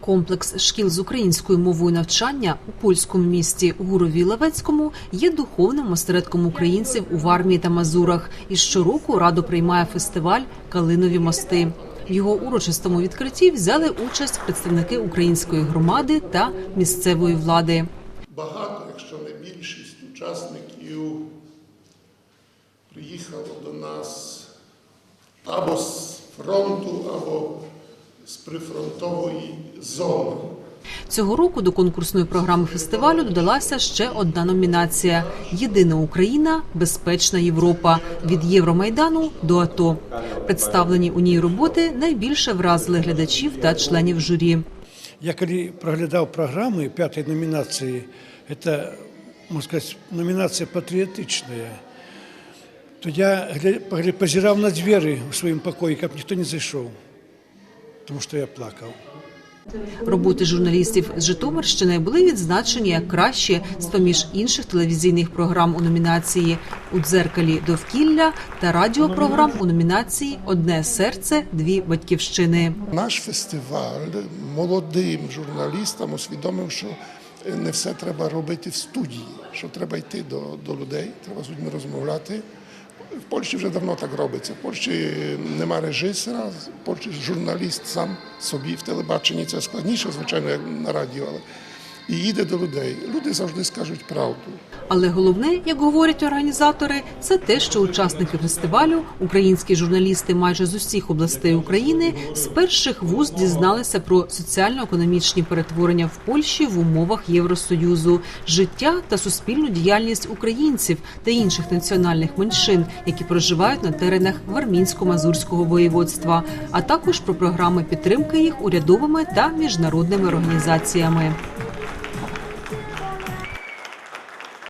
Комплекс шкіл з українською мовою навчання у польському місті Гурові Левецькому є духовним осередком українців у Вармії та Мазурах і щороку радо приймає фестиваль Калинові мости. В його урочистому відкритті взяли участь представники української громади та місцевої влади. Багато, якщо не більшість учасників приїхало до нас або з фронту, або з прифронтової зони. Цього року до конкурсної програми фестивалю додалася ще одна номінація: Єдина Україна, безпечна Європа від Євромайдану до АТО. Представлені у ній роботи найбільше вразили глядачів та членів журі. Я коли проглядав програми п'ятої номінації, це, можна сказати, номінація патріотична, то я позирав на двері у своєму покої, як ніхто не зайшов, тому що я плакав. Роботи журналістів з Житомирщини були відзначені як кращі з поміж інших телевізійних програм у номінації у дзеркалі довкілля та радіопрограм у номінації Одне серце, дві батьківщини. Наш фестиваль молодим журналістам усвідомив, що не все треба робити в студії, що треба йти до, до людей, треба з людьми розмовляти. В Польщі вже давно так робиться. В Польщі нема режисера, в Польщі журналіст сам собі в телебаченні це складніше, звичайно, як на радіо, але і їде до людей. Люди завжди скажуть правду. Але головне, як говорять організатори, це те, що учасники фестивалю, українські журналісти майже з усіх областей України, з перших вуз дізналися про соціально-економічні перетворення в Польщі в умовах Євросоюзу, життя та суспільну діяльність українців та інших національних меншин, які проживають на теренах Вармінсько-Мазурського воєводства, а також про програми підтримки їх урядовими та міжнародними організаціями.